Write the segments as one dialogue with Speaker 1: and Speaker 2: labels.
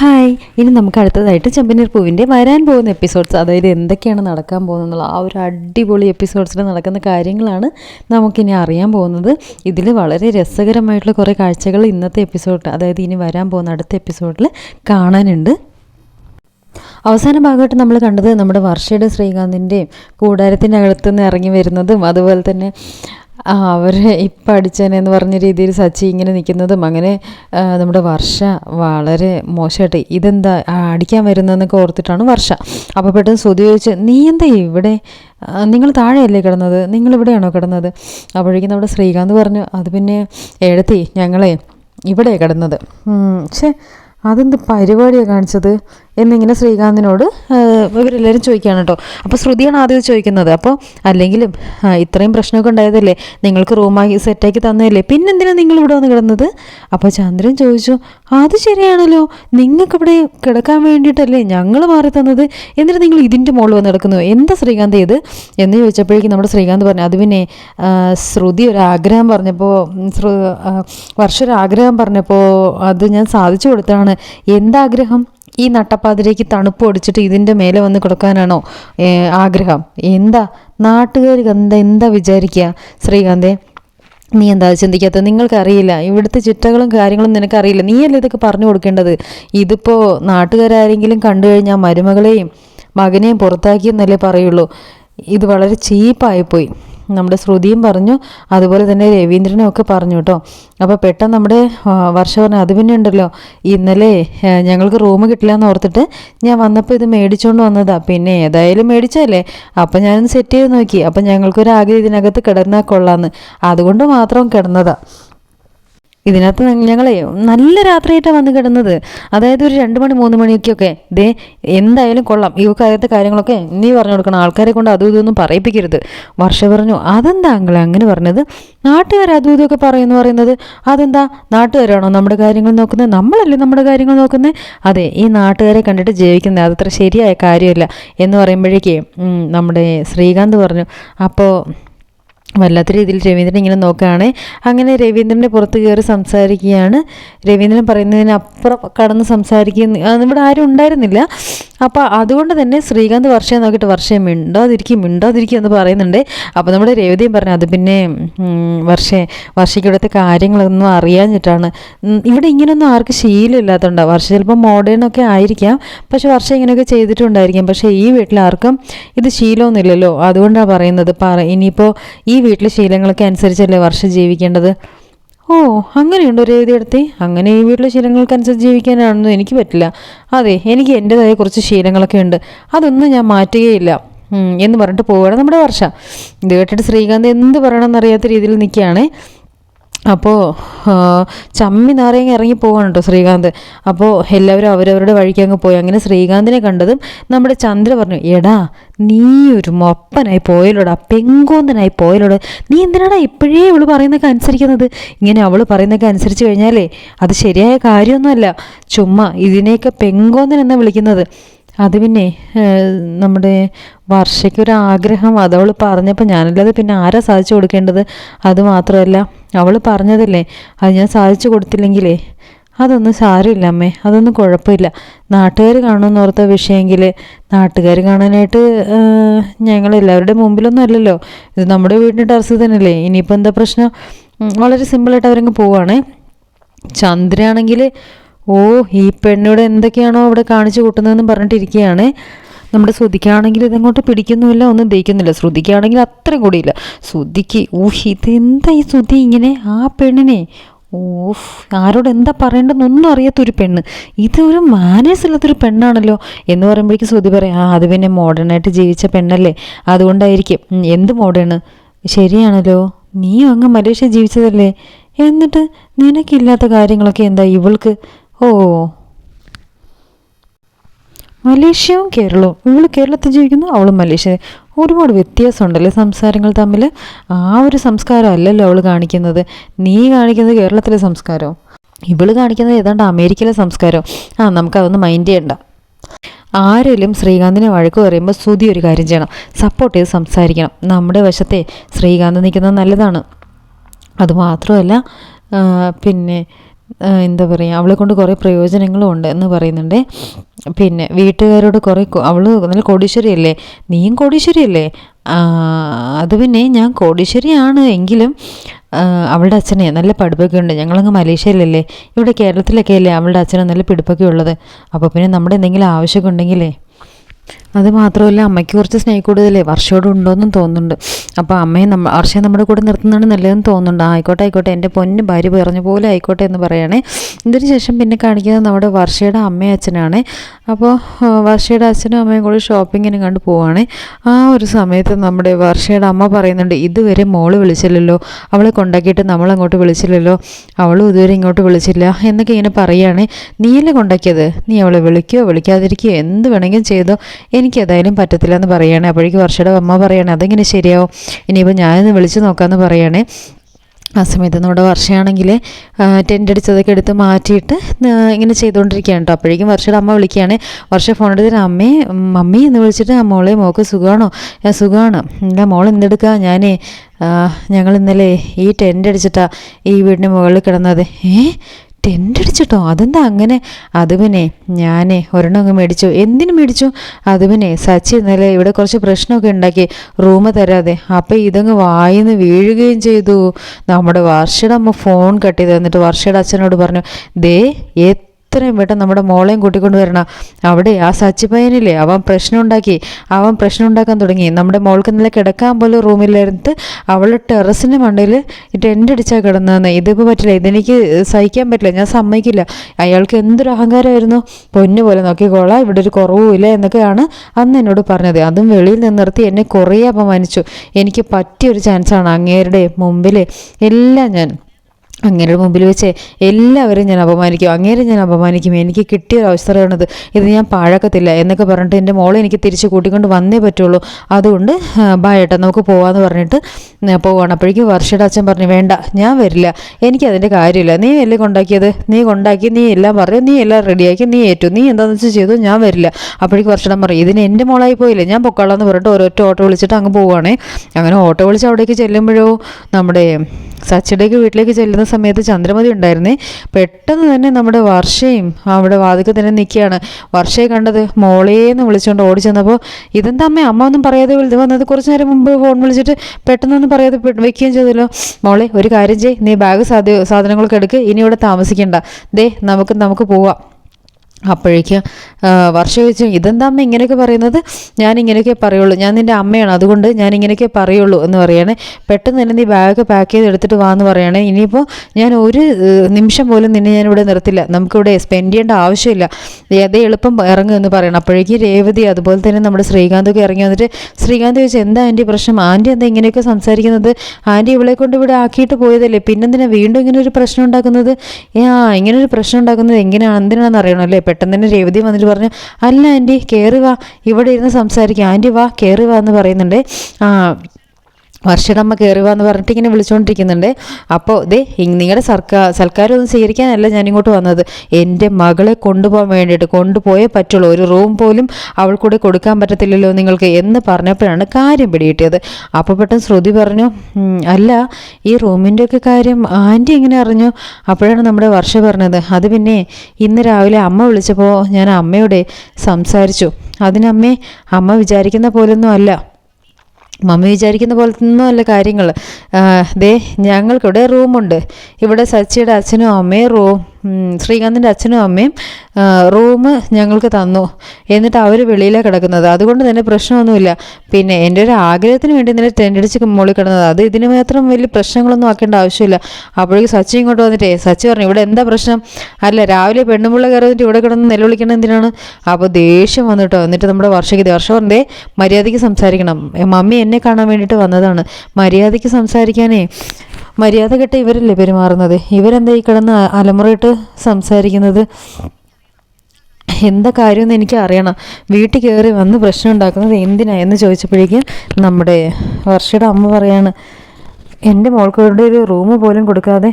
Speaker 1: Hi. ഇനി നമുക്ക് അടുത്തതായിട്ട് ചെമ്പനീർ പൂവിന്റെ വരാൻ പോകുന്ന എപ്പിസോഡ്സ് അതായത് എന്തൊക്കെയാണ് നടക്കാൻ പോകുന്നത് ആ ഒരു അടിപൊളി എപ്പിസോഡ്സിൽ നടക്കുന്ന കാര്യങ്ങളാണ് നമുക്കിനി അറിയാൻ പോകുന്നത്. ഇതിൽ വളരെ രസകരമായിട്ടുള്ള കുറേ കാഴ്ചകൾ ഇന്നത്തെ എപ്പിസോഡ് അതായത് ഇനി വരാൻ പോകുന്ന അടുത്ത എപ്പിസോഡിൽ കാണാനുണ്ട്. അവസാന ഭാഗമായിട്ട് നമ്മൾ കണ്ടത് നമ്മുടെ വർഷയുടെ ശ്രീകാന്തിന്റെയും കൂടാരത്തിന്റെ അകത്തുനിന്ന് ഇറങ്ങി വരുന്നതും അതുപോലെ തന്നെ ആ, അവരെ ഇപ്പം അടിച്ചേനെന്ന് പറഞ്ഞ രീതിയിൽ സച്ചി ഇങ്ങനെ നിൽക്കുന്നതും അങ്ങനെ നമ്മുടെ വർഷ വളരെ മോശമായിട്ട് ഇതെന്താ അടിക്കാൻ വരുന്നതെന്നൊക്കെ ഓർത്തിട്ടാണ് വർഷ. അപ്പോൾ പെട്ടെന്ന് ശ്രുതി ചോദിച്ച് നീ എന്താ ഇവിടെ നിങ്ങൾ താഴെയല്ലേ കിടന്നത്? നിങ്ങൾ ഇവിടെയാണോ കിടന്നത്? അപ്പോഴേക്കും നമ്മുടെ ശ്രീകാന്ത് പറഞ്ഞു അത് പിന്നെ എഴുത്തി ഞങ്ങളെ ഇവിടെ കിടന്നത്. പക്ഷേ അതെന്ത് പരിപാടിയാണ് കാണിച്ചത്? എന്നിങ്ങനെ ശ്രീകാന്തിനോട് ഇവരെല്ലാവരും ചോദിക്കുകയാണ് കേട്ടോ. അപ്പോൾ ശ്രുതിയാണ് ആദ്യം ചോദിക്കുന്നത്. അപ്പോൾ അല്ലെങ്കിലും ഇത്രയും പ്രശ്നമൊക്കെ ഉണ്ടായതല്ലേ? നിങ്ങൾക്ക് റൂമാക്കി സെറ്റാക്കി തന്നതല്ലേ? പിന്നെന്തിനാണ് നിങ്ങൾ ഇവിടെ വന്ന് കിടന്നത്? അപ്പോൾ ചന്ദ്രൻ ചോദിച്ചു അത് ശരിയാണല്ലോ. നിങ്ങൾക്ക് ഇവിടെ കിടക്കാൻ വേണ്ടിയിട്ടല്ലേ ഞങ്ങൾ മാറി തന്നത്? എന്നിട്ട് നിങ്ങൾ ഇതിന്റെ മുകളിൽ വന്ന് കിടക്കുന്നു. എന്താ ശ്രീകാന്ത് ഇത്? എന്ന് ചോദിച്ചപ്പോഴേക്കും നമ്മുടെ ശ്രീകാന്ത് പറഞ്ഞു അത് പിന്നെ ശ്രുതി ഒരു ആഗ്രഹം പറഞ്ഞപ്പോൾ വർഷ ഒരു ആഗ്രഹം പറഞ്ഞപ്പോൾ അത് ഞാൻ സാധിച്ചു കൊടുത്തതാണ്. എന്താഗ്രഹം? ഈ നട്ടപ്പാതിരേക്ക് തണുപ്പ് ഒടിച്ചിട്ട് ഇതിന്റെ മേലെ വന്ന് കൊടുക്കാനാണോ ആഗ്രഹം? എന്താ നാട്ടുകാർ എന്താ എന്താ വിചാരിക്കുക ശ്രീകാന്തേ നീ എന്താ ചിന്തിക്കാത്തത്? നിങ്ങൾക്കറിയില്ല. ഇവിടുത്തെ ചിട്ടകളും കാര്യങ്ങളും നിനക്കറിയില്ല. നീയല്ലേ ഇതൊക്കെ പറഞ്ഞു കൊടുക്കേണ്ടത്? ഇതിപ്പോൾ നാട്ടുകാരാരെങ്കിലും കണ്ടു കഴിഞ്ഞാൽ മരുമകളെയും മകനെയും പുറത്താക്കിയെന്നല്ലേ പറയുള്ളൂ. ഇത് വളരെ ചീപ്പായിപ്പോയി. നമ്മുടെ ശ്രുതിയും പറഞ്ഞു അതുപോലെ തന്നെ രവീന്ദ്രനും ഒക്കെ പറഞ്ഞു കേട്ടോ. അപ്പോൾ പെട്ടെന്ന് നമ്മുടെ വർഷ പറഞ്ഞു അത് പിന്നെ ഉണ്ടല്ലോ. ഇന്നലെ ഞങ്ങൾക്ക് റൂം കിട്ടില്ല എന്ന് ഓർത്തിട്ട് ഞാൻ വന്നപ്പോൾ ഇത് മേടിച്ചുകൊണ്ട് വന്നതാ. പിന്നെ ഏതായാലും മേടിച്ചല്ലേ അപ്പം ഞാനൊന്ന് സെറ്റ് ചെയ്ത് നോക്കി. അപ്പം ഞങ്ങൾക്കൊരു ആഗ്രഹം ഇതിനകത്ത് കിടന്നാൽ കൊള്ളാമെന്ന് അതുകൊണ്ട് മാത്രം കിടന്നതാ. ഇതിനകത്ത് ഞങ്ങളെ നല്ല രാത്രിയായിട്ടാണ് വന്ന് കിടന്നത്. അതായത് ഒരു രണ്ട് മണി മൂന്ന് മണിയൊക്കെയൊക്കെ. ദേ എന്തായാലും കൊള്ളാം. ഈ കാര്യത്തെ കാര്യങ്ങളൊക്കെ നീ പറഞ്ഞു കൊടുക്കണം. ആൾക്കാരെ കൊണ്ട് അതും ഇതൊന്നും പറയിപ്പിക്കരുത്. വർഷ പറഞ്ഞു അതെന്താ അങ്ങളെ അങ്ങനെ പറഞ്ഞത്. നാട്ടുകാർ അതും ഇതൊക്കെ പറയുന്നു പറയുന്നത്. അതെന്താ? നാട്ടുകാരാണോ നമ്മുടെ കാര്യങ്ങൾ നോക്കുന്നത്? നമ്മളല്ലേ നമ്മുടെ കാര്യങ്ങൾ നോക്കുന്നത്? അതെ ഈ നാട്ടുകാരെ കണ്ടിട്ട് ജീവിക്കുന്നത് അതത്ര ശരിയായ കാര്യമല്ല എന്ന് പറയുമ്പോഴേക്കേ നമ്മുടെ ശ്രീകാന്ത് പറഞ്ഞു അപ്പോൾ വല്ലാത്ത രീതിയിൽ രവീന്ദ്രൻ ഇങ്ങനെ നോക്കുകയാണ്. അങ്ങനെ രവീന്ദ്രന്റെ പുറത്ത് കയറി സംസാരിക്കുകയാണ്. രവീന്ദ്രൻ പറയുന്നതിനപ്പുറം കടന്ന് സംസാരിക്കുന്ന. ഇവിടെ ആരും ഉണ്ടായിരുന്നില്ല. അപ്പോൾ അതുകൊണ്ട് തന്നെ ശ്രീകാന്ത് വർഷയെ നോക്കിയിട്ട് വർഷയെ മിണ്ടാതിരിക്കും മിണ്ടാതിരിക്കും എന്ന് പറയുന്നുണ്ട്. അപ്പോൾ നമ്മുടെ രേവതിയും പറഞ്ഞു അത് പിന്നെ വർഷേ വർഷയ്ക്ക് ഇവിടുത്തെ കാര്യങ്ങളൊന്നും അറിയാഞ്ഞിട്ടാണ്. ഇവിടെ ഇങ്ങനെയൊന്നും ആർക്കും ശീലമില്ലാത്തതുണ്ടാവും വർഷ ചിലപ്പോൾ മോഡേൺ ഒക്കെ ആയിരിക്കാം. പക്ഷെ വർഷം ഇങ്ങനെയൊക്കെ ചെയ്തിട്ടുണ്ടായിരിക്കാം. പക്ഷേ ഈ വീട്ടിൽ ആർക്കും ഇത് ശീലമൊന്നുമില്ലല്ലോ. അതുകൊണ്ടാണ് പറയുന്നത്. പറ ഇനിയിപ്പോൾ ഈ വീട്ടിലെ ശീലങ്ങളൊക്കെ അനുസരിച്ചല്ലേ വർഷം ജീവിക്കേണ്ടത്? ഓ അങ്ങനെയുണ്ടോ രേവതി അടുത്ത്? അങ്ങനെ ഈ വീട്ടിലെ ശീലങ്ങൾക്കനുസരിച്ച് ജീവിക്കാനാണെന്നും എനിക്ക് പറ്റില്ല. അതെ എനിക്ക് എന്റെതായ കുറച്ച് ശീലങ്ങളൊക്കെ ഉണ്ട്. അതൊന്നും ഞാൻ മാറ്റുകയില്ല. എന്ന് പറഞ്ഞിട്ട് പോവുകയാണ് നമ്മുടെ വർഷ. ഇത് കേട്ടിട്ട് ശ്രീകാന്ത് എന്ത് പറയണമെന്നറിയാത്ത രീതിയിൽ നിൽക്കുകയാണേ. അപ്പോൾ ചമ്മി നാരങ്ങ ഇറങ്ങി പോവാണ് കേട്ടോ ശ്രീകാന്ത്. അപ്പോൾ എല്ലാവരും അവരവരുടെ വഴിക്ക് അങ്ങ് പോയി. അങ്ങനെ ശ്രീകാന്തിനെ കണ്ടതും നമ്മുടെ ചന്ദ്ര പറഞ്ഞു എടാ നീ ഒരു മൊപ്പനായി പോയലോടാ പെങ്കോന്തനായി പോയലോട് നീ എന്തിനാടാ ഇപ്പോഴേ അവൾ പറയുന്നൊക്കെ അനുസരിക്കുന്നത്? ഇങ്ങനെ അവൾ പറയുന്നൊക്കെ അനുസരിച്ച് കഴിഞ്ഞാലേ അത് ശരിയായ കാര്യമൊന്നുമല്ല. ചുമ്മാ ഇതിനെയൊക്കെ പെങ്കോന്തൻ എന്നാണ് വിളിക്കുന്നത്? അത് പിന്നെ നമ്മുടെ വർഷയ്ക്കൊരാഗ്രഹം. അതവൾ പറഞ്ഞപ്പോൾ ഞാനല്ലാതെ പിന്നെ ആരാ സാധിച്ചു കൊടുക്കേണ്ടത്? അത് മാത്രമല്ല അവൾ പറഞ്ഞതല്ലേ? അത് ഞാൻ സാധിച്ചു കൊടുത്തില്ലെങ്കിലേ? അതൊന്നും സാരമില്ല അമ്മേ. അതൊന്നും കുഴപ്പമില്ല. നാട്ടുകാർ കാണുമെന്ന് ഓർത്ത വിഷയമെങ്കിൽ നാട്ടുകാർ കാണാനായിട്ട് ഞങ്ങൾ എല്ലാവരുടെ മുമ്പിലൊന്നും അല്ലല്ലോ. ഇത് നമ്മുടെ വീടിന്റെ ടെറസിൽ തന്നെയല്ലേ. ഇനിയിപ്പോൾ എന്താ പ്രശ്നം? വളരെ സിമ്പിളായിട്ട് അവരങ്ങ് പോവാണേ. ചന്ദ്രയാണെങ്കിൽ ഓ ഈ പെണ്ണിവിടെ എന്തൊക്കെയാണോ അവിടെ കാണിച്ചു കൂട്ടുന്നതെന്ന് പറഞ്ഞിട്ടിരിക്കുകയാണ്. നമ്മുടെ ശ്രുതിക്കാണെങ്കിൽ ഇതങ്ങോട്ട് പിടിക്കുന്നുമില്ല ഒന്നും ദഹിക്കുന്നില്ല. ശ്രുതിക്കാണെങ്കിൽ അത്ര കൂടിയില്ല. ശ്രുതിക്ക് ഊഹ് ഇതെന്താ ഈ ശ്രുതി ഇങ്ങനെ? ആ പെണ്ണിനെ? ഓഫ് ആരോട് എന്താ പറയേണ്ടതെന്നൊന്നും അറിയാത്തൊരു പെണ്ണ്. ഇതൊരു മാനേഴ്സ് ഇല്ലാത്തൊരു പെണ്ണാണല്ലോ എന്ന് പറയുമ്പോഴേക്കും ശ്രുതി പറയാം ആ അത് പിന്നെ മോഡേണായിട്ട് ജീവിച്ച പെണ്ണല്ലേ? അതുകൊണ്ടായിരിക്കും. എന്ത് മോഡേണ്? ശരിയാണല്ലോ. നീ അങ്ങ് മലേഷ്യ ജീവിച്ചതല്ലേ? എന്നിട്ട് നിനക്കില്ലാത്ത കാര്യങ്ങളൊക്കെ എന്താ ഇവൾക്ക്? ഓ മലേഷ്യവും കേരളവും. ഇവൾ കേരളത്തിൽ ജീവിക്കുന്നു അവളും മലേഷ്യ ഒരുപാട് വ്യത്യാസമുണ്ടല്ലേ സംസാരങ്ങൾ തമ്മിൽ ആ ഒരു സംസ്കാരം അല്ലല്ലോ അവൾ കാണിക്കുന്നത്. നീ കാണിക്കുന്നത് കേരളത്തിലെ സംസ്കാരവും. ഇവൾ കാണിക്കുന്നത് ഏതാണ്ട് അമേരിക്കയിലെ സംസ്കാരം ആ നമുക്കതൊന്ന് മൈൻഡ് ചെയ്യണ്ട. ആരെങ്കിലും ശ്രീകാന്തിനെ വഴക്ക് പറയുമ്പോൾ സ്തുതി ഒരു കാര്യം ചെയ്യണം. സപ്പോർട്ട് ചെയ്ത് സംസാരിക്കണം. നമ്മുടെ വശത്തെ ശ്രീകാന്ത് നിൽക്കുന്നത് നല്ലതാണ്. അതുമാത്രമല്ല പിന്നെ എന്താ പറയുക അവളെ കൊണ്ട് കുറേ പ്രയോജനങ്ങളും ഉണ്ട് എന്ന് പറയുന്നുണ്ട്. പിന്നെ വീട്ടുകാരോട് കുറേ അവൾ നല്ല കോടീശ്വരിയല്ലേ? നീയും കോടീശ്വരിയല്ലേ? അത് പിന്നെ ഞാൻ കോടീശ്വരിയാണ് എങ്കിലും അവളുടെ അച്ഛനെ നല്ല പഠിപ്പൊക്കെ ഉണ്ട് ഞങ്ങളങ്ങ് മലേഷ്യയിലല്ലേ? ഇവിടെ കേരളത്തിലൊക്കെ അല്ലേ അവളുടെ അച്ഛനെ നല്ല പിടിപ്പൊക്കെ ഉള്ളത്? അപ്പോൾ പിന്നെ നമ്മുടെ എന്തെങ്കിലും ആവശ്യമൊക്കെ ഉണ്ടെങ്കിലേ. അത് മാത്രമല്ല അമ്മയ്ക്ക് കുറച്ച് സ്നേഹ കൂടുതലേ വർഷയോട് ഉണ്ടോയെന്നും തോന്നുന്നുണ്ട്. അപ്പോൾ അമ്മയെ നമ്മ അർഷയെ നമ്മുടെ കൂടെ നിർത്തുന്നതാണ് നല്ലതെന്ന് തോന്നുന്നുണ്ട്. ആയിക്കോട്ടെ ആയിക്കോട്ടെ. എന്റെ പൊന്ന് ഭാര്യ പറഞ്ഞ പോലെ ആയിക്കോട്ടെ എന്ന് പറയണേ. ഇതിന് ശേഷം പിന്നെ കാണിക്കുന്നത് നമ്മുടെ വർഷയുടെ അമ്മയും അച്ഛനാണ്. അപ്പോൾ വർഷയുടെ അച്ഛനും അമ്മയും കൂടി ഷോപ്പിങ്ങിന് കണ്ട് പോവാണ്. ആ ഒരു സമയത്ത് നമ്മുടെ വർഷയുടെ അമ്മ പറയുന്നുണ്ട് ഇതുവരെ മോൾ വിളിച്ചില്ലല്ലോ. അവളെ കൊണ്ടാക്കിയിട്ട് നമ്മളങ്ങോട്ട് വിളിച്ചില്ലല്ലോ. അവളും ഇതുവരെ ഇങ്ങോട്ട് വിളിച്ചില്ല. എന്നൊക്കെ ഇങ്ങനെ പറയുകയാണ് നീയല്ലേ കൊണ്ടാക്കിയത്? നീ അവളെ വിളിക്കുകയോ വിളിക്കാതിരിക്കുകയോ എന്ത് വേണമെങ്കിലും ചെയ്തോ. എനിക്കേതായാലും പറ്റത്തില്ല എന്ന് പറയുകയാണ് അപ്പോഴേക്കും വർഷയുടെ അമ്മ പറയുകയാണ് അതെങ്ങനെ ശരിയാവും? ഇനിയിപ്പോൾ ഞാനൊന്ന് വിളിച്ച് നോക്കാമെന്ന് പറയുകയാണെ ആ സമയത്ത് നമ്മുടെ വർഷയാണെങ്കിൽ ടെന്റ് അടിച്ചതൊക്കെ എടുത്ത് മാറ്റിയിട്ട് ഇങ്ങനെ ചെയ്തുകൊണ്ടിരിക്കുകയാണ് കേട്ടോ അപ്പോഴേക്കും വർഷയുടെ അമ്മ വിളിക്കുകയാണ്. വർഷ ഫോൺ എടുത്തിട്ട് അമ്മേ മമ്മി എന്ന് വിളിച്ചിട്ട് ആ മോളെ മോക്ക് സുഖമാണോ ഞാൻ സുഖമാണ് എന്റെ മോൾ എന്തെടുക്കുക ഞാനേ ഞങ്ങൾ ഇന്നലെ ഈ ടെന്റ് അടിച്ചിട്ടാണ് ഈ വീടിന് മുകളിൽ കിടന്നത്. ഏ? ടെന്റ് അടിച്ചിട്ടോ അതെന്താ അങ്ങനെ? അത് പിന്നെ ഞാനേ ഒരെണ്ണം മേടിച്ചു. എന്തിനു മേടിച്ചു? അത് സച്ചി ഇന്നലെ ഇവിടെ കുറച്ച് പ്രശ്നമൊക്കെ ഉണ്ടാക്കി റൂം തരാതെ. അപ്പം ഇതങ്ങ് വായിന്ന് വീഴുകയും ചെയ്തു. നമ്മുടെ വർഷയുടെ അമ്മ ഫോൺ കട്ട് ചെയ്ത് തന്നിട്ട് വർഷയുടെ അച്ഛനോട് പറഞ്ഞു ദേ എത്രയും പെട്ടെന്ന് നമ്മുടെ മോളെയും കൂട്ടിക്കൊണ്ട് വരണം. അവിടെ ആ സച്ചിപ്പയനില്ലേ അവൻ പ്രശ്നം ഉണ്ടാക്കി അവൻ പ്രശ്നം ഉണ്ടാക്കാൻ തുടങ്ങി. നമ്മുടെ മോൾക്ക് ഇന്നലെ കിടക്കാൻ പോലും റൂമിലെടുത്ത് അവൾ ടെറസിന്റെ മണ്ടയിൽ ടെന്റ് അടിച്ചാൽ കിടന്നതെന്ന്. ഇതിപ്പോൾ പറ്റില്ല. ഇതെനിക്ക് സഹിക്കാൻ പറ്റില്ല. ഞാൻ സമ്മതിക്കില്ല. അയാൾക്ക് എന്തൊരു അഹങ്കാരമായിരുന്നു. പൊന്നു പോലെ നോക്കിക്കോളാം ഇവിടെ ഒരു കുറവുമില്ല എന്നൊക്കെയാണ് അന്ന് എന്നോട് പറഞ്ഞത്. അതും വെളിയിൽ നിന്ന് നിർത്തി എന്നെ കുറേ അപമാനിച്ചു. എനിക്ക് പറ്റിയൊരു ചാൻസാണ് അങ്ങേരുടെ മുമ്പിൽ എല്ലാം ഞാൻ അങ്ങേരുടെ മുമ്പിൽ വെച്ച് എല്ലാവരും ഞാൻ അപമാനിക്കും അങ്ങേരെ ഞാൻ അപമാനിക്കും എനിക്ക് കിട്ടിയ ഒരു അവസരമാണിത്. ഇത് ഞാൻ പാഴക്കത്തില്ല എന്നൊക്കെ പറഞ്ഞിട്ട് എന്റെ മോളെ എനിക്ക് തിരിച്ച് കൂട്ടിക്കൊണ്ട് വന്നേ പറ്റുള്ളൂ. അതുകൊണ്ട് ആ, ഏട്ടാ നമുക്ക് പോവാന്ന് പറഞ്ഞിട്ട് പോവാണ്. അപ്പോഴേക്കും വർഷയുടെ അച്ഛൻ പറഞ്ഞു വേണ്ട ഞാൻ വരില്ല. എനിക്ക് അതിന്റെ കാര്യമില്ല. നീ എല്ലാം കൊണ്ടാക്കിയത്? നീ കൊണ്ടാക്കി നീ എല്ലാം പറഞ്ഞു നീ എല്ലാം റെഡിയാക്കി നീ ഏറ്റു. നീ എന്താണെന്ന് വെച്ചാൽ ചെയ്തു? ഞാൻ വരില്ല. അപ്പോഴേക്കും വർഷയുടെ പറയും ഇതിന് എന്റെ മോളായി പോയില്ലേ? ഞാൻ പൊക്കോളാന്ന് പറഞ്ഞിട്ട് ഓരോറ്റ ഓട്ടോ വിളിച്ചിട്ട് അങ്ങ് പോവുകയാണേ അങ്ങനെ ഓട്ടോ വിളിച്ച് അവിടേക്ക് ചെല്ലുമ്പോഴോ നമ്മുടെ സച്ചിയുടെയൊക്കെ വീട്ടിലേക്ക് ചെല്ലുന്ന സമയത്ത് ചന്ദ്രമതി ഉണ്ടായിരുന്നേ. പെട്ടെന്ന് തന്നെ നമ്മുടെ വർഷയും അവിടെ വാതിക്കൽ തന്നെ നിൽക്കുകയാണ്. വർഷയെ കണ്ടത് മോളേന്ന് വിളിച്ചുകൊണ്ട് ഓടി ചെന്നപ്പോൾ ഇതെന്താ അമ്മ അമ്മ ഒന്നും പറയാതെ വന്നത്? കുറച്ച് നേരം മുമ്പ് ഫോൺ വിളിച്ചിട്ട് പെട്ടെന്നൊന്നും പറയാതെ വെക്കുകയും ചെയ്തല്ലോ. മോളെ ഒരു കാര്യം ചെയ് നീ ബാഗ് സാധ്യ സാധനങ്ങളൊക്കെ എടുക്ക്. ഇനി ഇവിടെ താമസിക്കണ്ട. ദേ നമുക്ക് നമുക്ക് പോവാം. അപ്പോഴേക്ക് വർഷ ചോദിച്ചു ഇതെന്താ അമ്മ ഇങ്ങനെയൊക്കെ പറയുന്നത്? ഞാൻ ഇങ്ങനെയൊക്കെ പറയുള്ളൂ. ഞാൻ നിന്റെ അമ്മയാണ്. അതുകൊണ്ട് ഞാൻ ഇങ്ങനെയൊക്കെ പറയുള്ളൂ എന്ന് പറയണേ. പെട്ടെന്ന് തന്നെ നീ ബാഗൊക്കെ പാക്ക് ചെയ്ത് എടുത്തിട്ട് വാ എന്ന് പറയണേ. ഇനിയിപ്പോൾ ഞാൻ ഒരു നിമിഷം പോലും നിന്നെ ഞാൻ ഇവിടെ നിർത്തില്ല. നമുക്കിവിടെ സ്പെൻഡ് ചെയ്യേണ്ട ആവശ്യമില്ല. അതേ എളുപ്പം ഇറങ്ങും എന്ന് പറയണം. അപ്പോഴേക്കും രേവതി അതുപോലെ തന്നെ നമ്മുടെ ശ്രീകാന്തൊക്കെ ഇറങ്ങി വന്നിട്ട് ശ്രീകാന്ത് ചോദിച്ചു എന്താ ആന്റി പ്രശ്നം? ആന്റി എന്താ ഇങ്ങനെയൊക്കെ സംസാരിക്കുന്നത്? ആന്റി ഇവളെ കൊണ്ട് ഇവിടെ ആക്കിയിട്ട് പോയതല്ലേ? പിന്നെന്തിനാ വീണ്ടും ഇങ്ങനെ ഒരു പ്രശ്നം ഉണ്ടാക്കുന്നത്? ആ ഇങ്ങനെ ഒരു പ്രശ്നം ഉണ്ടാക്കുന്നത് എങ്ങനെയാണ് എന്തിനാണെന്ന് അറിയണം അല്ലേ? പെട്ടെന്ന് തന്നെ രേവതി വന്നിട്ട് പറഞ്ഞു അല്ല ആന്റി കയറി വാ. ഇവിടെ ഇരുന്ന് സംസാരിക്കാം. ആന്റി വാ കയറി വാ എന്ന് പറയുന്നുണ്ട്. ആ വർഷയുടെ കയറി വാന്ന് പറഞ്ഞിട്ട് ഇങ്ങനെ വിളിച്ചുകൊണ്ടിരിക്കുന്നുണ്ട് അപ്പോൾ ദേ നിങ്ങളുടെ സർക്കാർ സൽക്കാരമൊന്നും സ്വീകരിക്കാനല്ല ഞാൻ ഇങ്ങോട്ട് വന്നത്. എന്റെ മകളെ കൊണ്ടുപോകാൻ വേണ്ടിയിട്ട് കൊണ്ടുപോയേ പറ്റുള്ളൂ. ഒരു റൂം പോലും അവൾക്കൂടെ കൊടുക്കാൻ പറ്റത്തില്ലല്ലോ നിങ്ങൾക്ക് എന്ന് പറഞ്ഞപ്പോഴാണ് കാര്യം പിടികിട്ടിയത്. അപ്പോൾ പെട്ടെന്ന് ശ്രുതി പറഞ്ഞു അല്ല ഈ റൂമിന്റെയൊക്കെ കാര്യം ആന്റി എങ്ങനെ അറിഞ്ഞു? അപ്പോഴാണ് നമ്മുടെ വർഷ പറഞ്ഞത്. അത് പിന്നെ ഇന്ന് രാവിലെ അമ്മ വിളിച്ചപ്പോൾ ഞാൻ അമ്മയോടെ സംസാരിച്ചു. അതിനമ്മേ അമ്മ വിചാരിക്കുന്ന പോലൊന്നും അല്ല. മമ്മി വിചാരിക്കുന്ന പോലെ അല്ല കാര്യങ്ങൾ ദേ ഞങ്ങൾക്കിവിടെ റൂമുണ്ട് ഇവിടെ സച്ചിയുടെ അച്ഛനും അമ്മയും റൂം ശ്രീകാന്തിന്റെ അച്ഛനും അമ്മയും റൂം ഞങ്ങൾക്ക് തന്നു. എന്നിട്ട് അവർ വെളിയിലാണ് കിടക്കുന്നത്. അതുകൊണ്ട് തന്നെ പ്രശ്നമൊന്നുമില്ല. പിന്നെ എന്റെ ഒരു ആഗ്രഹത്തിന് വേണ്ടി ഇന്നലെ ടെന്റ് അടിച്ച് മുകളിൽ കിടന്നത്. അത് ഇതിന് മാത്രം വലിയ പ്രശ്നങ്ങളൊന്നും ആക്കേണ്ട ആവശ്യമില്ല. അപ്പോഴേക്കും സച്ചി ഇങ്ങോട്ട് വന്നിട്ടേ സച്ചി പറഞ്ഞു ഇവിടെ എന്താ പ്രശ്നം? അല്ല രാവിലെ പെണ്ണുമുള്ള കയറി വന്നിട്ട് ഇവിടെ കിടന്ന് നിലവിളിക്കണം എന്തിനാണ്? അപ്പോൾ ദേഷ്യം വന്നിട്ടോ എന്നിട്ട് നമ്മുടെ വർഷയ്ക്ക് വർഷം പറഞ്ഞേ മര്യാദയ്ക്ക് സംസാരിക്കണം. മമ്മി എന്നെ കാണാൻ വേണ്ടിയിട്ട് വന്നതാണ്. മര്യാദയ്ക്ക് സംസാരിക്കാനേ മര്യാദ കെട്ട ഇവരല്ലേ പെരുമാറുന്നത്? ഇവരെന്താ ഈ കിടന്ന് അലമുറയിട്ട് സംസാരിക്കുന്നത്? എന്താ കാര്യമെന്ന് എനിക്ക് അറിയണം വീട്ടിൽ കയറി വന്ന് പ്രശ്നം ഉണ്ടാക്കുന്നത് എന്തിനാ എന്ന് ചോദിച്ചപ്പോഴേക്കും നമ്മുടെ വർഷയുടെ അമ്മ പറയാണ് എന്റെ മോൾക്ക് ഒരു റൂം പോലും കൊടുക്കാതെ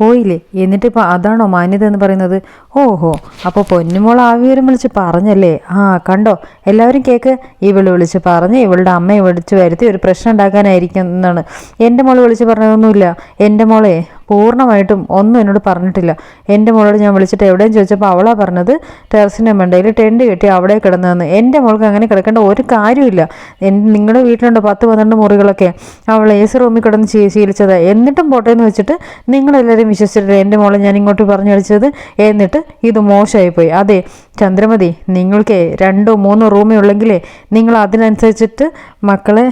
Speaker 1: പോയില്ലേ? എന്നിട്ട് ഇപ്പോൾ അതാണോ മാന്യത എന്ന് പറയുന്നത്? ഓഹോ അപ്പോൾ പൊന്നുമോൾ ആ വിളിച്ച് പറഞ്ഞല്ലേ? ആ കണ്ടോ? എല്ലാവരും കേക്ക്. ഇവൾ വിളിച്ച് പറഞ്ഞ് ഇവളുടെ അമ്മയെ വിളിച്ച് വരുത്തി ഒരു പ്രശ്നം ഉണ്ടാക്കാനായിരിക്കും എന്നാണ്. എന്റെ മോൾ വിളിച്ച് പറഞ്ഞതൊന്നുമില്ല. എന്റെ മോളെ പൂർണമായിട്ടും ഒന്നും എന്നോട് പറഞ്ഞിട്ടില്ല. എന്റെ മോളോട് ഞാൻ വിളിച്ചിട്ട് എവിടെയും ചോദിച്ചപ്പോൾ അവളാ പറഞ്ഞത് ടെറസിന്റെ മണ്ടയിൽ ടെന്റ് കെട്ടി അവിടെ കിടന്നതെന്ന്. എന്റെ മോൾക്ക് അങ്ങനെ കിടക്കേണ്ട ഒരു കാര്യമില്ല നിങ്ങളുടെ വീട്ടിലുണ്ട് പത്ത് പന്ത്രണ്ട് മുറികളൊക്കെ. അവൾ എ സി റൂമിൽ കിടന്ന് ശീലിച്ചത്. എന്നിട്ടും പോട്ടെ എന്ന് വെച്ചിട്ട് നിങ്ങളെല്ലാവരും വിശ്വസിച്ചിട്ട് എന്റെ മോളെ ഞാൻ ഇങ്ങോട്ട് പറഞ്ഞു വിളിച്ചത് എന്നിട്ട് ഇത് മോശമായിപ്പോയി. അതെ ചന്ദ്രമതി നിങ്ങൾക്ക് രണ്ടോ മൂന്നോ റൂമേ ഉള്ളെങ്കിലേ നിങ്ങൾ അതിനനുസരിച്ചിട്ട് മക്കളെ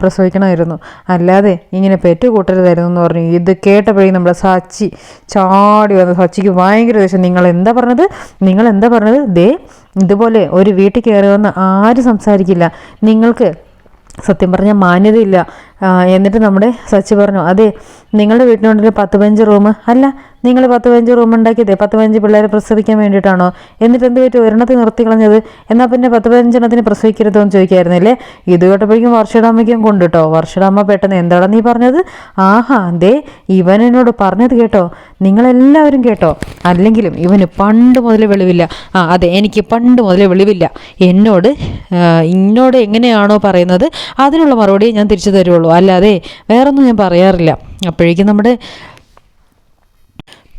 Speaker 1: പ്രസവിക്കണമായിരുന്നു. അല്ലാതെ ഇങ്ങനെ പെറ്റ് കൂട്ടരുതായിരുന്നു എന്ന് പറഞ്ഞു. ഇത് കേട്ടപ്പോഴേ നമ്മുടെ സച്ചി ചാടി വന്ന് സച്ചിക്ക് ഭയങ്കര ദേഷ്യം. നിങ്ങൾ എന്താ പറഞ്ഞത്? നിങ്ങൾ എന്താ പറഞ്ഞത്? ദേ ഇതുപോലെ ഒരു വീട്ടിൽ കയറി വന്ന് ആരും സംസാരിക്കില്ല. നിങ്ങൾക്ക് സത്യം പറഞ്ഞാൽ മാന്യതയില്ല. എന്നിട്ട് നമ്മുടെ സച്ചി പറഞ്ഞു അതെ നിങ്ങളുടെ വീട്ടിനുള്ളിൽ പത്ത് പതിനഞ്ച് റൂം അല്ല നിങ്ങൾ പത്ത് പതിനഞ്ച് റൂം ഉണ്ടാക്കിയതേ പത്ത് പതിനഞ്ച് പിള്ളേരെ പ്രസവിക്കാൻ വേണ്ടിയിട്ടാണോ? എന്നിട്ട് എന്ത് പറ്റും? ഒരെണ്ണത്തിൽ നിർത്തി കളഞ്ഞത്? എന്നാൽ പിന്നെ പത്ത് പതിനഞ്ചെണ്ണത്തിന് പ്രസവിക്കരുതോ എന്ന് ചോദിക്കായിരുന്നില്ലേ? ഇത് കേട്ടപ്പോഴേക്കും വർഷയുടെ അമ്മയ്ക്കും കൊണ്ടിട്ടോ? വർഷയുടെ അമ്മ പെട്ടെന്ന് എന്താണ് നീ പറഞ്ഞത്? ആഹാ ദേ ഇവൻ എന്നോട് പറഞ്ഞത് കേട്ടോ. നിങ്ങളെല്ലാവരും കേട്ടോ. അല്ലെങ്കിലും ഇവന് പണ്ട് മുതൽ വെളിവില്ല. ആ അതെ എനിക്ക് പണ്ട് മുതൽ വെളിവില്ല. എന്നോട് ഇന്നോട് എങ്ങനെയാണോ പറയുന്നത് അതിനുള്ള മറുപടി ഞാൻ തിരിച്ചു തരുള്ളൂ. അല്ലാതെ വേറൊന്നും ഞാൻ പറയാറില്ല. അപ്പോഴേക്കും നമ്മുടെ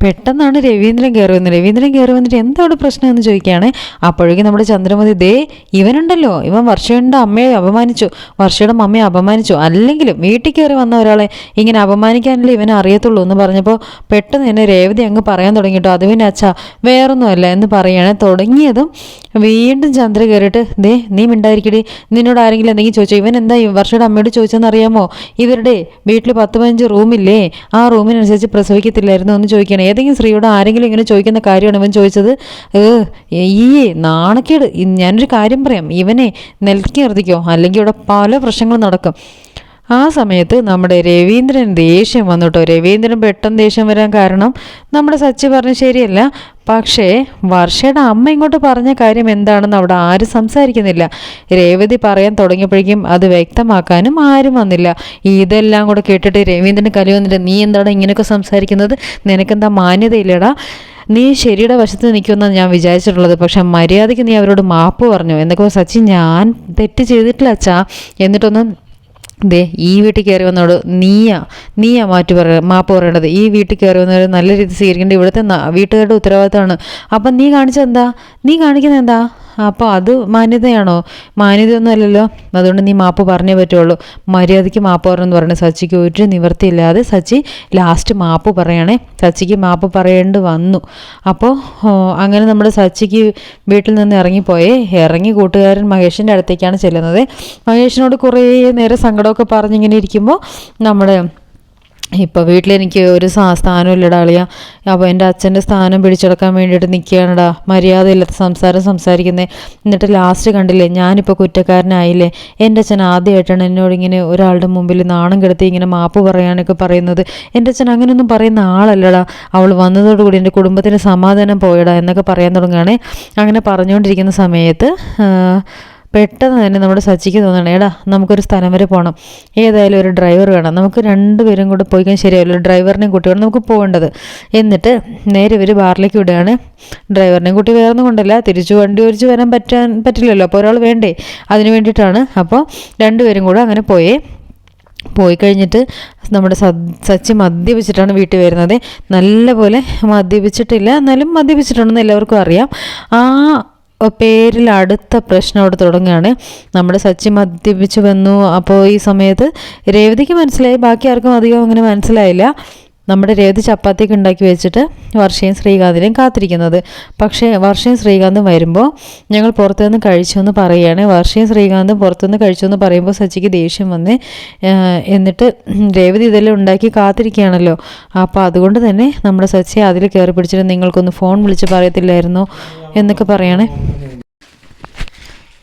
Speaker 1: പെട്ടെന്നാണ് രവീന്ദ്രൻ കയറി വന്നത്. രവീന്ദ്രൻ കയറി വന്നിട്ട് എന്താ അവിടെ പ്രശ്നമെന്ന് ചോദിക്കുകയാണ്. അപ്പോഴേക്കും നമ്മുടെ ചന്ദ്രമതി ദേ ഇവനുണ്ടല്ലോ. ഇവൻ വർഷയുടെ അമ്മയെ അപമാനിച്ചു. വർഷയുടെ അമ്മയെ അപമാനിച്ചു. അല്ലെങ്കിലും വീട്ടിൽ കയറി വന്ന ഒരാളെ ഇങ്ങനെ അപമാനിക്കാനല്ലേ ഇവനെ അറിയത്തുള്ളൂ എന്ന് പറഞ്ഞപ്പോൾ പെട്ടെന്ന് തന്നെ രേവതി അങ്ങ് പറയാൻ തുടങ്ങിയിട്ടോ അത് പിന്നെ അച്ഛാ വേറൊന്നുമല്ല എന്ന് പറയുകയാണ്. തുടങ്ങിയതും വീണ്ടും ചന്ദ്ര കയറിയിട്ട് ദേ നീ മിണ്ടായിരിക്കടി. നിന്നോട് ആരെങ്കിലും എന്തെങ്കിലും ചോദിച്ചോ ഇവൻ എന്താ വർഷയുടെ അമ്മയോട് ചോദിച്ചെന്നറിയാമോ ഇവരുടെ വീട്ടിൽ പത്ത് പതിനഞ്ച് റൂമില്ലേ? ആ റൂമിനനുസരിച്ച് പ്രസവിക്കത്തില്ലായിരുന്നു എന്ന് ചോദിക്കണേ ഏതെങ്കിലും സ്ത്രീയോട് ആരെങ്കിലും ഇങ്ങനെ ചോദിക്കുന്ന കാര്യമാണ് ഇവൻ ചോദിച്ചത് ഈ നാണക്കേട് ഞാനൊരു കാര്യം പറയാം ഇവനെ നിലക്കി നിർത്തിക്കോ അല്ലെങ്കിൽ ഇവിടെ പല പ്രശ്നങ്ങളും നടക്കും. ആ സമയത്ത് നമ്മുടെ രവീന്ദ്രൻ ദേഷ്യം വന്നിട്ടോ? രവീന്ദ്രൻ പെട്ടെന്ന് ദേഷ്യം വരാൻ കാരണം നമ്മുടെ സച്ചി പറഞ്ഞ ശരിയല്ല. പക്ഷേ വർഷയുടെ അമ്മ ഇങ്ങോട്ട് പറഞ്ഞ കാര്യം എന്താണെന്ന് അവിടെ ആരും സംസാരിക്കുന്നില്ല. രേവതി പറയാൻ തുടങ്ങിയപ്പോഴേക്കും അത് വ്യക്തമാക്കാനും ആരും വന്നില്ല. ഇതെല്ലാം കൂടെ കേട്ടിട്ട് രവീന്ദ്രൻ കലി വന്നിട്ട് നീ എന്താണ് ഇങ്ങനെയൊക്കെ സംസാരിക്കുന്നത്? നിനക്കെന്താ മാന്യതയില്ലടാ? നീ ശരിയുടെ വശത്ത് നിൽക്കുമെന്നാണ് ഞാൻ വിചാരിച്ചിട്ടുള്ളത്. പക്ഷെ മര്യാദയ്ക്ക് നീ അവരോട് മാപ്പ് പറഞ്ഞു. എന്നൊക്കെ സച്ചി ഞാൻ തെറ്റ് ചെയ്തിട്ടില്ല അച്ഛാ. എന്നിട്ടൊന്നും ദേ ഈ വീട്ടിൽ കയറി വന്നോട് നീയാ നീയാ മാറ്റി പറ മാപ്പ് പറയേണ്ടത്. ഈ വീട്ടിൽ കയറി വന്നവർ നല്ല രീതിയിൽ സ്വീകരിക്കേണ്ടത് ഇവിടുത്തെ വീട്ടുകാരുടെ ഉത്തരവാദിത്തമാണ്. അപ്പം നീ കാണിച്ചത് എന്താ? നീ കാണിക്കുന്നത് എന്താ? അപ്പോൾ അത് മാന്യതയാണോ? മാന്യതയൊന്നും അല്ലല്ലോ. അതുകൊണ്ട് നീ മാപ്പ് പറഞ്ഞേ പറ്റുള്ളൂ. മര്യാദയ്ക്ക് മാപ്പ് പറഞ്ഞെന്ന് പറഞ്ഞു സച്ചിക്ക് ഒരു നിവൃത്തിയില്ലാതെ സച്ചി ലാസ്റ്റ് മാപ്പ് പറയണേ. സച്ചിക്ക് മാപ്പ് പറയേണ്ടി വന്നു. അപ്പോൾ അങ്ങനെ നമ്മുടെ സച്ചിക്ക് വീട്ടിൽ നിന്ന് ഇറങ്ങിപ്പോയേ. ഇറങ്ങി കൂട്ടുകാരൻ മഹേഷിന്റെ അടുത്തേക്കാണ് ചെല്ലുന്നത്. മഹേഷിനോട് കുറേ നേരം സങ്കടമൊക്കെ പറഞ്ഞിങ്ങനെ ഇരിക്കുമ്പോൾ നമ്മുടെ ഇപ്പോൾ വീട്ടിലെനിക്ക് ഒരു സ്ഥാനമില്ലടാ അളിയ. അപ്പോൾ എന്റെ അച്ഛന്റെ സ്ഥാനം പിടിച്ചെടുക്കാൻ വേണ്ടിയിട്ട് നിൽക്കുകയാണടാ മര്യാദയില്ലാത്ത സംസാരം സംസാരിക്കുന്നത് എന്നിട്ട് ലാസ്റ്റ് കണ്ടില്ലേ ഞാനിപ്പോൾ കുറ്റക്കാരനായില്ലേ. എന്റെ അച്ഛൻ ആദ്യമായിട്ടാണ് എന്നോട് ഇങ്ങനെ ഒരാളുടെ മുമ്പിൽ നാണം കെടുത്തി ഇങ്ങനെ മാപ്പ് പറയാനൊക്കെ പറയുന്നത്. എന്റെ അച്ഛൻ അങ്ങനെയൊന്നും പറയുന്ന ആളല്ലടാ. അവൾ വന്നതോടുകൂടി എന്റെ കുടുംബത്തിന് സമാധാനം പോയടാ എന്നൊക്കെ പറയാൻ തുടങ്ങുകയാണെ. അങ്ങനെ പറഞ്ഞുകൊണ്ടിരിക്കുന്ന സമയത്ത് പെട്ടെന്ന് തന്നെ നമ്മുടെ സച്ചിക്ക് തോന്നണം എടാ നമുക്കൊരു സ്ഥലം വരെ പോകണം ഏതായാലും ഒരു ഡ്രൈവർ വേണം. നമുക്ക് രണ്ടുപേരും കൂടെ പോയി കഴിഞ്ഞാൽ ശരിയാവില്ല. ഡ്രൈവറിനെയും കൂട്ടി വേണം നമുക്ക് പോകേണ്ടത്. എന്നിട്ട് നേരെ ഇവർ ബാറിലേക്ക് വിടുകയാണ്. ഡ്രൈവറിനെയും കൂട്ടി വേറൊന്നും കൊണ്ടല്ല. തിരിച്ചു വണ്ടി ഓടിച്ച് വരാൻ പറ്റാൻ പറ്റില്ലല്ലോ. അപ്പോൾ ഒരാൾ വേണ്ടേ? അതിന് വേണ്ടിയിട്ടാണ്. അപ്പോൾ രണ്ടുപേരും കൂടെ അങ്ങനെ പോയേ. പോയി കഴിഞ്ഞിട്ട് നമ്മുടെ സച്ചി മദ്യപിച്ചിട്ടാണ് വീട്ടിൽ വരുന്നത്. നല്ലപോലെ മദ്യപിച്ചിട്ടില്ല. എന്നാലും മദ്യപിച്ചിട്ടുണ്ടെന്ന് എല്ലാവർക്കും അറിയാം. ആ പേരിൽ അടുത്ത പ്രശ്നം അവിടെ തുടങ്ങുകയാണ്. നമ്മുടെ സച്ചി മദ്യപിച്ച് വന്നു. അപ്പോൾ ഈ സമയത്ത് രേവതിക്ക് മനസ്സിലായി. ബാക്കി ആർക്കും അധികം അങ്ങനെ മനസ്സിലായില്ല. നമ്മുടെ രേവതി ചപ്പാത്തിയൊക്കെ ഉണ്ടാക്കി വെച്ചിട്ട് വർഷയും ശ്രീകാന്തിനെയും കാത്തിരിക്കുന്നത്. പക്ഷേ വർഷയും ശ്രീകാന്തും വരുമ്പോൾ ഞങ്ങൾ പുറത്തുനിന്ന് കഴിച്ചു എന്ന് പറയുകയാണ്. വർഷയും ശ്രീകാന്തും പുറത്തുനിന്ന് കഴിച്ചു എന്ന് പറയുമ്പോൾ സച്ചിക്ക് ദേഷ്യം വന്ന് എന്നിട്ട് രേവതി ഇതെല്ലാം ഉണ്ടാക്കി കാത്തിരിക്കുകയാണല്ലോ. അപ്പോൾ അതുകൊണ്ട് തന്നെ നമ്മുടെ സച്ചി അതിൽ കയറി പിടിച്ചിട്ട് നിങ്ങൾക്കൊന്ന് ഫോൺ വിളിച്ച് പറയത്തില്ലായിരുന്നോ? എന്നൊക്കെ പറയണേ.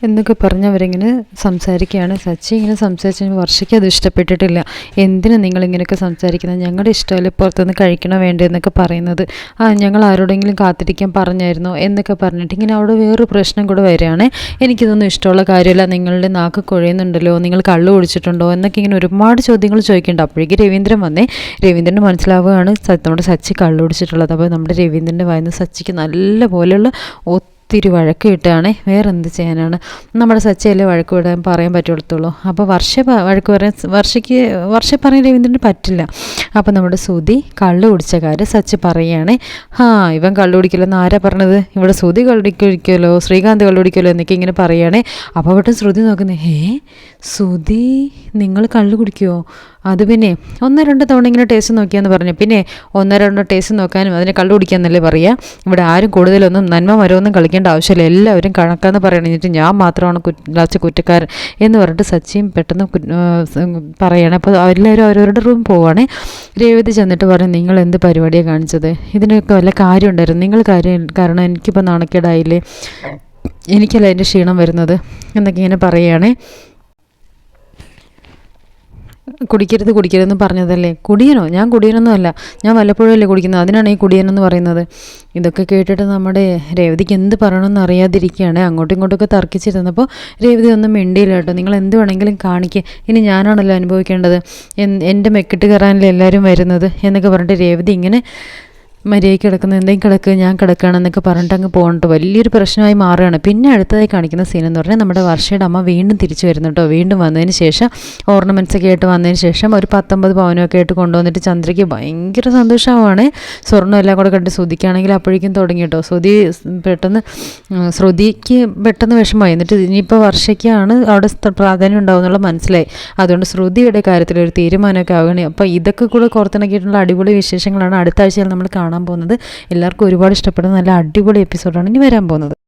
Speaker 1: എന്നൊക്കെ പറഞ്ഞവരിങ്ങനെ സംസാരിക്കുകയാണ്. സച്ചി ഇങ്ങനെ സംസാരിച്ച വർഷയ്ക്ക് അത് ഇഷ്ടപ്പെട്ടിട്ടില്ല. എന്തിനു നിങ്ങളിങ്ങനെയൊക്കെ സംസാരിക്കുന്നത്? ഞങ്ങളുടെ ഇഷ്ടമല്ലേ പുറത്തുനിന്ന് കഴിക്കണോ വേണ്ടതെന്നൊക്കെ പറയുന്നത്. ആ ഞങ്ങൾ ആരോടെങ്കിലും കാത്തിരിക്കാൻ പറഞ്ഞായിരുന്നോ എന്നൊക്കെ പറഞ്ഞിട്ട് ഇങ്ങനെ അവിടെ വേറൊരു പ്രശ്നം കൂടെ വരികയാണ്. എനിക്കിതൊന്നും ഇഷ്ടമുള്ള കാര്യമല്ല. നിങ്ങളുടെ നാക്ക് കുഴയുന്നുണ്ടല്ലോ? നിങ്ങൾ കള്ളു കുടിച്ചിട്ടുണ്ടോ? എന്നൊക്കെ ഇങ്ങനെ ഒരുപാട് ചോദ്യങ്ങൾ ചോദിക്കുന്നുണ്ട്. അപ്പോഴേക്ക് രവീന്ദ്രൻ വന്നേ. രവീന്ദ്രന് മനസ്സിലാവുകയാണ് നമ്മുടെ സച്ചി കള്ളു കുടിച്ചിട്ടുള്ളത്. അപ്പോൾ നമ്മുടെ രവീന്ദ്രന്റെ വായന സച്ചിക്ക് നല്ല പോലെയുള്ള വഴക്ക് കിട്ടുകയാണേ. വേറെ എന്ത് ചെയ്യാനാണ്? നമ്മുടെ സച്ചയല്ലേ വഴക്ക് വിടാൻ പറയാൻ പറ്റുള്ളൂ അപ്പോൾ വർഷ വഴക്ക് പറയാൻ വർഷയ്ക്ക് വർഷ പറയാൻ രവീന്ദ്രന് പറ്റില്ല. അപ്പോൾ നമ്മുടെ സുതി കള്ള് കുടിച്ച കാര്യം സച്ച് പറയുകയാണേ. ആ ഇവൻ കള്ളു കുടിക്കില്ലെന്ന് ആരാ പറഞ്ഞത്? ഇവിടെ സുതി കള്ളുടിക്കുമല്ലോ ശ്രീകാന്ത് കള്ളു കുടിക്കുമല്ലോ എന്നൊക്കെ ഇങ്ങനെ പറയുകയാണേ. അപ്പോൾ അവിടെ ശ്രുതി നോക്കുന്നത് ഹേ സുതി നിങ്ങൾ കള്ളു കുടിക്കുമോ അത് പിന്നെ ഒന്നോ രണ്ടോ തവണ ഇങ്ങനെ ടേസ്റ്റ് നോക്കിയാന്ന് പറഞ്ഞു. പിന്നെ ഒന്നോ രണ്ടോ ടേസ്റ്റ് നോക്കാനും അതിനെ കള്ളു കുടിക്കാന്നല്ലേ പറയുക ഇവിടെ ആരും കൂടുതലൊന്നും നന്മ മരമൊന്നും കളിക്കേണ്ട ആവശ്യമില്ല. എല്ലാവരും കണക്കാന്ന് പറയണിട്ട് ഞാൻ മാത്രമാണ് ലാസ്റ്റ് കുറ്റക്കാരൻ എന്ന് പറഞ്ഞിട്ട് സച്ചിയും പെട്ടെന്ന് പറയണം. അപ്പോൾ എല്ലാവരും അവരവരുടെ റൂം പോവാണേ. രേവതി ചെന്നിട്ട് പറഞ്ഞു നിങ്ങൾ എന്ത് പരിപാടിയാണ് കാണിച്ചത്? ഇതിനൊക്കെ വല്ല കാര്യം ഉണ്ടായിരുന്നു നിങ്ങൾ കാര്യം കാരണം എനിക്കിപ്പോൾ നാണക്കേടായില്ലേ? എനിക്കല്ല അതിന്റെ ക്ഷീണം വരുന്നത്? എന്നൊക്കെ ഇങ്ങനെ പറയുകയാണേ കുടിക്കരുത് കുടിക്കരുതെന്ന് പറഞ്ഞതല്ലേ? കുടിയനോ? ഞാൻ കുടിയനൊന്നും അല്ല. ഞാൻ വല്ലപ്പോഴല്ലേ കുടിക്കുന്നത്? അതിനാണ് ഈ കുടിയനെന്ന് പറയുന്നത്. ഇതൊക്കെ കേട്ടിട്ട് നമ്മുടെ രേവതിക്ക് എന്ത് പറയണമെന്ന് അറിയാതിരിക്കുകയാണ്. അങ്ങോട്ടും ഇങ്ങോട്ടൊക്കെ തർക്കിച്ചിരുന്നപ്പോൾ രേവതി ഒന്നും മിണ്ടിയില്ല കേട്ടോ. നിങ്ങൾ എന്ത് വേണമെങ്കിലും കാണിക്കുക ഇനി ഞാനാണല്ലോ അനുഭവിക്കേണ്ടത്. എന്റെ മെക്കിട്ട് കയറാനല്ലേ എല്ലാവരും വരുന്നത്? എന്നൊക്കെ പറഞ്ഞിട്ട് രേവതി ഇങ്ങനെ മര്യാദയ്ക്ക് കിടക്കുന്ന എന്തെങ്കിലും കിടക്കുക ഞാൻ കിടക്കുകയാണെന്നൊക്കെ പറഞ്ഞിട്ട് അങ്ങ് പോകണിട്ട് വലിയൊരു പ്രശ്നമായി മാറുകയാണ്. പിന്നെ അടുത്തതായി കാണിക്കുന്ന സീൻ എന്ന് പറഞ്ഞാൽ നമ്മുടെ വർഷയുടെ അമ്മ വീണ്ടും തിരിച്ചു വരുന്നു കേട്ടോ. വീണ്ടും വന്നതിന് ശേഷം ഓർണമെന്റ്സ് ഒക്കെ ആയിട്ട് വന്നതിന് ശേഷം ഒരു പത്തൊമ്പത് പവനൊക്കെ ആയിട്ട് കൊണ്ടുവന്നിട്ട് ചന്ദ്രയ്ക്ക് ഭയങ്കര സന്തോഷമാണ്. സ്വർണം എല്ലാം കൂടെ കണ്ട് ശ്രുതിക്കാണെങ്കിൽ അപ്പോഴേക്കും തുടങ്ങി കേട്ടോ. ശ്രുതി പെട്ടെന്ന് ശ്രുതിക്ക് പെട്ടെന്ന് വിഷമമായി. എന്നിട്ട് ഇനിയിപ്പോൾ വർഷയ്ക്കാണ് അവിടെ പ്രാധാന്യം ഉണ്ടാവുന്നുള്ള മനസ്സിലായി. അതുകൊണ്ട് ശ്രുതിയുടെ കാര്യത്തിൽ ഒരു തീരുമാനമൊക്കെ ആവുകയാണ്. അപ്പോൾ ഇതൊക്കെ കൂടെ കോർത്തിണക്കിയിട്ടുള്ള അടിപൊളി വിശേഷങ്ങളാണ് അടുത്ത ആഴ്ചയിൽ നമ്മൾ കാണാൻ പോകുന്നത്. എല്ലാവർക്കും ഒരുപാട് ഇഷ്ടപ്പെടുന്ന നല്ല അടിപൊളി എപ്പിസോഡാണ് ഇനി വരാൻ പോകുന്നത്.